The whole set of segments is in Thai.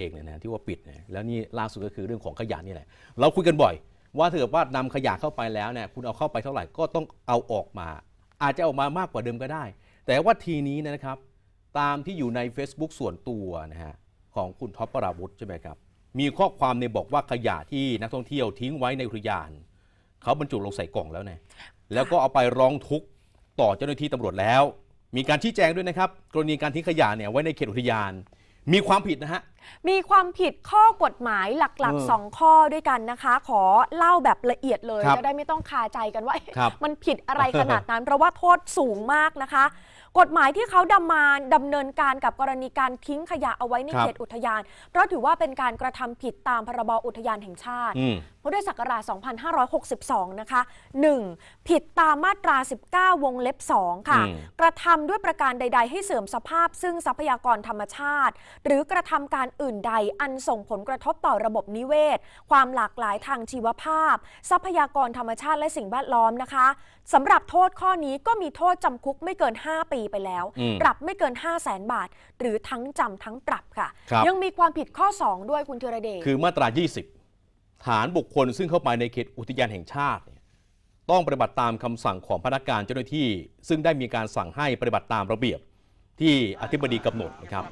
เองเนี่ยนะที่ว่าปิดนะแล้วนี่ล่าสุดก็คือเรื่องของขยะนี่แหละเราคุยกันบ่อย ว่าถ้าเกิดว่านำขยะเข้าไปแล้วเนี่ยคุณเอาเข้าไปเท่าไหร่ก็ต้องเอาออกมา อาจจะออกมามากกว่าเดิมก็ได้ แต่ว่าทีนี้นะครับ ตามที่อยู่ใน Facebook ส่วนตัวนะฮะของคุณท็อปปราวุธใช่ไหมครับมีข้อความในบอกว่าขยะที่นักท่องเที่ยวทิ้งไว้ในอุทยานเขาบรรจุลงใส่กล่องแล้วเนี่ยแล้วก็เอาไปร้องทุกข์ต่อเจ้าหน้าที่ตำรวจแล้ว มีการชี้แจงด้วยนะครับ กรณีการทิ้งขยะเนี่ยไว้ในเขตอุทยาน มีความผิดนะฮะ มีความผิดข้อกฎหมายหลัก เออๆ 2 ข้อด้วยกันนะคะ ขอเล่าแบบละเอียดเลยครับจะได้ไม่ต้องคาใจกันว่าเอ๊ะครับ มันผิดอะไรขนาดนั้น เพราะว่าโทษสูงมากนะคะกฎหมายที่เขาดำมาดำเนินการกับกรณีการทิ้งขยะเอาไว้ในครับ เขตอุทยาน เพราะถือว่าเป็นการกระทำผิดตามพรบอุทยานแห่งชาติ อืม พุทธศักราช 2562 นะคะ 1. ผิดตามมาตรา 19 วงเล็บ 2 ค่ะ อืม กระทำด้วยประการใด ๆ ให้เสื่อมสภาพซึ่งทรัพยากรธรรมชาติ หรือกระทำการอื่นใดอันส่งผลกระทบต่อระบบนิเวศ ความหลากหลายทางชีวภาพ ทรัพยากรธรรมชาติและสิ่งแวดล้อมนะคะสำหรับโทษข้อนี้ก็มีโทษจำคุกไม่เกิน 5 ปีไปแล้วอืมปรับไม่เกิน 5 0 0แสนบาท หรือทั้งจำทั้งปรับค่ะครับยังมีความผิดข้อ 2 ด้วยคุณธีรเดชคือมาตรา 20 ฐานบุคคลซึ่งเข้าไปในเขตอุทยานแห่งชาติเนี่ยต้องปฏิบัติตามคำสั่งของพนักงานเจ้าหน้าที่ ซึ่งได้มีการสั่งให้ปฏิบัติตามระเบียบที่อธิบดีกำหนดนะครับ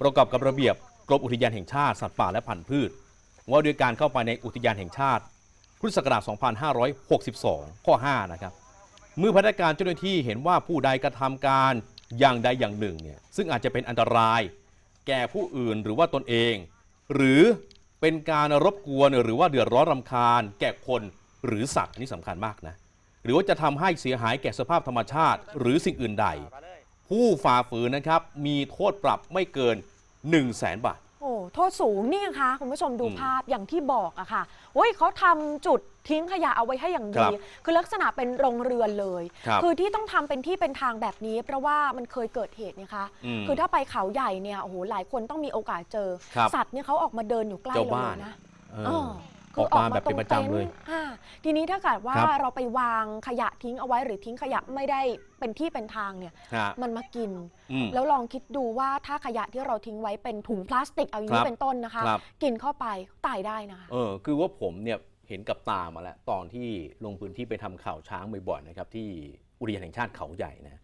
ประกอบกับระเบียบกรมอุทยานแห่งชาติสัตว์ป่าและพันธุ์พืช ว่าด้วยการเข้าไปในอุทยานแห่งชาติพุทธศักราช 2562 ข้อ 5 นะครับ เมื่อพนักงานเจ้าหน้าที่เห็นว่าผู้ใดกระทำการอย่างใดอย่างหนึ่งเนี่ยซึ่งอาจจะเป็นอันตราย แก่ผู้อื่นหรือว่าตนเอง หรือเป็นการรบกวนหรือว่าเดือดร้อนรำคาญ แก่คนหรือสัตว์นี่สำคัญมากนะหรือว่าจะทำให้เสียหายแก่สภาพธรรมชาติ หรือสิ่งอื่นใด ผู้ฝ่าฝืนนะครับมีโทษปรับไม่เกิน 1 0 0 0 0แสนบาท โอ้โทษสูงนี่นะคะคุณผู้ชมดูอืมภาพอย่างที่บอกอะค่ะโอ้ยเขาทำจุดทิ้งขยะเอาไว้ให้อย่างครัดีบคือลักษณะเป็นโรงเรือนเลยครับอที่ต้องทำเป็นที่เป็นทางแบบนี้ เพราะว่ามันเคยเกิดเหตุนะคะอืมคือถ้าไปเขาใหญ่เนี่ยโอ้โหหลายคนต้องมีโอกาสเจอครับสัตว์เนี่ยเขาออกมาเดินอยู่ใกล้เจ้าเราบ้าเลนยนะเออเออออกมาแบบเป็นประจำเลยต็นท์อ่าทีนี้ถ้าเกิดว่าครับเราไปวางขยะทิ้งเอาไว้หรือทิ้งขยะไม่ได้เป็นที่เป็นทางเนี่ยฮะมันมากินอืมแล้วลองคิดดูว่าถ้าขยะที่เราทิ้งไว้เป็นถุงพลาสติกเอาอย่างคนี้รับเป็นต้นนะคะครับกินเข้าไปตายได้นะคะเออคือว่าผมเนี่ยเห็นกับตามาแล้วตอนที่ลงพื้นที่ไปทำข่าวช้างบ่อยๆนะครับที่อุทยานแห่งชาติเขาใหญ่นะ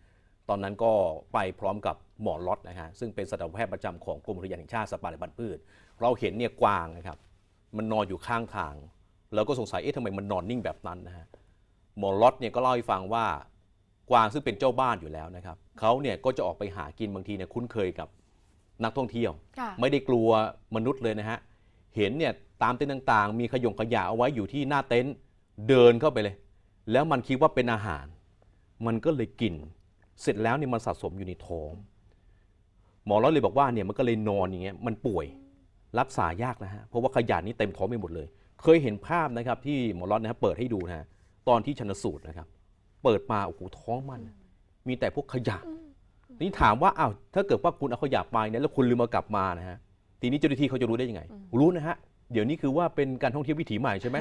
ตอนนั้นก็ไปพร้อมกับหมอล็อตนะฮะซึ่งเป็นสัตวแพทย์ประจำของกรมอุทยานแห่งชาติสัตว์ป่าและพันธุ์พืช เราเห็นเนี่ยกวางนะครับ มันนอนอยู่ข้างทาง แล้วก็สงสัยเอ๊ะทำไมมันนอนนิ่งแบบนั้นนะฮะหมอล็อตเนี่ยก็เล่าให้ฟังว่ากวางซึ่งเป็นเจ้าบ้านอยู่แล้วนะครับเขาเนี่ยก็จะออกไปหากินบางทีเนี่ยคุ้นเคยกับนักท่องเที่ยวค่ะไม่ได้กลัวมนุษย์เลยนะฮะเห็นเนี่ยตามเต็นท์ต่างๆ มีขยงขยะเอาไว้อยู่ที่หน้าเต็นท์เดินเข้าไปเลย แล้วมันคิดว่าเป็นอาหาร มันก็เลยกิน เสร็จแล้วเนี่ยมันสะสมอยู่ในท้องหมอร้อยเลยบอกว่าเนี่ยมันก็เลยนอนอย่างเงี้ยมันป่วย รักษายากนะฮะเพราะว่าขยะนี้เต็มท้องไปหมดเลย เคยเห็นภาพนะครับที่หมอรอดนะครับเปิดให้ดูนะฮะตอนที่ชนสูตรนะครับ เปิดมาโอ้โหท้องมัน มีแต่พวกขยะนี่ถามว่าอ้าวถ้าเกิดว่าคุณเอาขยะไปเนี่ยแล้วคุณลืมเอากลับมานะฮะทีนี้เจ้าหน้าที่เขาจะรู้ได้ยังไง รู้นะฮะ เดี๋ยวนี้คือว่าเป็นการท่องเที่ยววิถีใหม่ใช่ไหม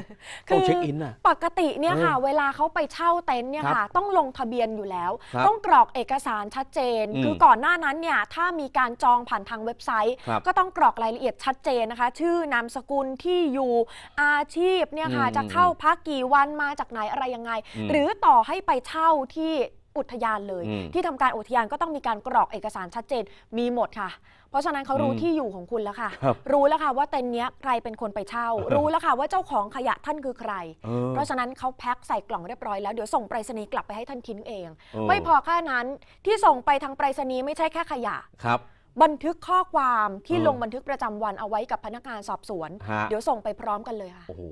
ต้องเช็คอินน่ะ ปกติเนี่ยค่ะเออเวลาเขาไปเช่าเต็นท์เนี่ยครับค่ะ ต้องลงทะเบียนอยู่แล้ว ครับต้องกรอกเอกสารชัดเจน อืมคือก่อนหน้านั้นเนี่ยถ้ามีการจองผ่านทางเว็บไซต์ ครับก็ต้องกรอกรายละเอียดชัดเจนนะคะ ชื่อนามสกุลที่อยู่อาชีพเนี่ยค่ะอืมจะเข้าพักกี่วันมาจากไหนอะไรยังไง อืม หรือต่อให้ไปเช่าที่ อุทยานเลย อืมที่ทำการอุทยานก็ต้องมีการกรอกเอกสารชัดเจนมีหมดค่ะ เพราะฉะนั้นเขารู้อืมที่อยู่ของคุณแล้วค่ะ ครับรู้แล้วค่ะว่าเต็นท์เนี้ยใครเป็นคนไปเช่า รู้แล้วค่ะว่าเจ้าของขยะท่านคือใคร เออ เพราะฉะนั้นเขาแพ็คใส่กล่องเรียบร้อยแล้วเดี๋ยวส่งไปรษณีย์กลับไปให้ท่านทิ้งเองเออไม่พอแค่นั้นที่ส่งไปทางไปรษณีย์ไม่ใช่แค่ขยะ ครับ บันทึกข้อความที่เออลงบันทึกประจำวันเอาไว้กับพนักงานสอบสวน ฮะ เดี๋ยวส่งไปพร้อมกันเลยค่ะ โอ้โห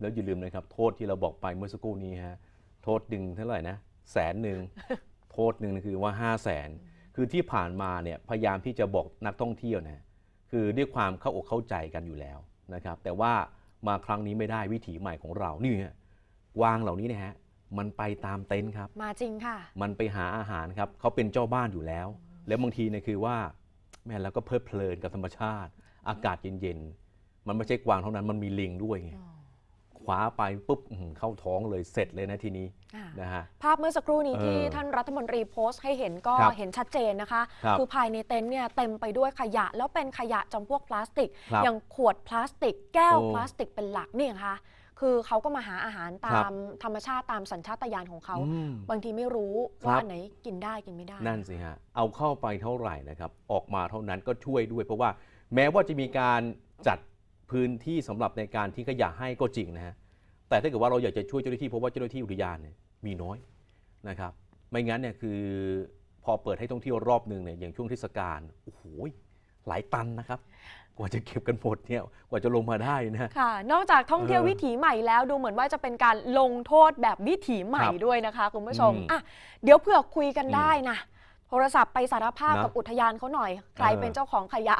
แล้วอย่าลืมนะครับ โทษที่เราบอกไปเมื่อสักครู่นี้ฮะ โทษดึงเท่าไหร่นะ แสนหนึ่งโทษหนึ่งคือว่า 5 0 0แสนคือที่ผ่านมาเนี่ยพยายามที่จะบอกนักท่องเที่ยวนะคือด้วยความเข้าอกเข้าใจกันอยู่แล้วนะครับ แต่ว่ามาครั้งนี้ไม่ได้วิถีใหม่ของเรานี่ฮะกวางเหล่านี้นะฮะมันไปตามเต็นท์ครับ มาจริงค่ะ มันไปหาอาหารครับเขาเป็นเจ้าบ้านอยู่แล้ว แล้วบางทีเนี่ยคือว่าแม่แล้วก็เพลิดเพลินกับธรรมชาติ อากาศเย็นๆมันไม่ใช่กวางเท่านั้นมันมีลิงด้วยไง คว้าไปปุ๊บอื้อหือเข้าท้องเลยเสร็จเลยนะทีนี้อ่านะฮะภาพเมื่อสักครู่นี้เออที่ท่านรัฐมนตรีโพสต์ให้เห็นก็ครับเห็นชัดเจนนะคะครับอภายในเต็นท์เนี่ยเต็มไปด้วยขยะ แล้วเป็นขยะจำพวกพลาสติกครับอย่างขวดพลาสติก แก้วโอ้พลาสติกเป็นหลักนี่ค่ะคือเขาก็มาหาอาหารครัตาบมธรรมชาติตามสัญชาตญาณของเขาอืมบางทีไม่รู้ครับว่าอันไหนกินได้กินไม่ได้ นั่นสิฮะ เอาเข้าไปเท่าไหร่นะครับ ออกมาเท่านั้นก็ช่วยด้วย เพราะว่าแม้ว่าจะมีการจัด พื้นที่สำหรับในการทิ้งขยะให้ก็จริงนะฮะแต่ถ้าเกิดว่าเราอยากจะช่วยเจ้าหน้าที่เพราะว่าเจ้าหน้าที่อุทยานเนี่ยมีน้อยนะครับไม่งั้นเนี่ยคือพอเปิดให้ท่องเที่ยวรอบหนึ่งเนี่ยอย่างช่วงเทศกาลโอ้โหหลายตันนะครับ กว่าจะเก็บกันหมดเนี่ยกว่าจะลงมาได้นะฮะค่ะ นอกจากท่องเที่ยวเออวิถีใหม่แล้วดูเหมือนว่าจะเป็นการลงโทษแบบวิถีใหม่ครับด้วยนะคะคุณผู้ชมอืมอะเดี๋ยวเผื่อคุยกันอืมได้นะโทรศัพท์ไปสารภาพนะกับอุทยานเขาหน่อย ใครเออเป็นเจ้าของขยะ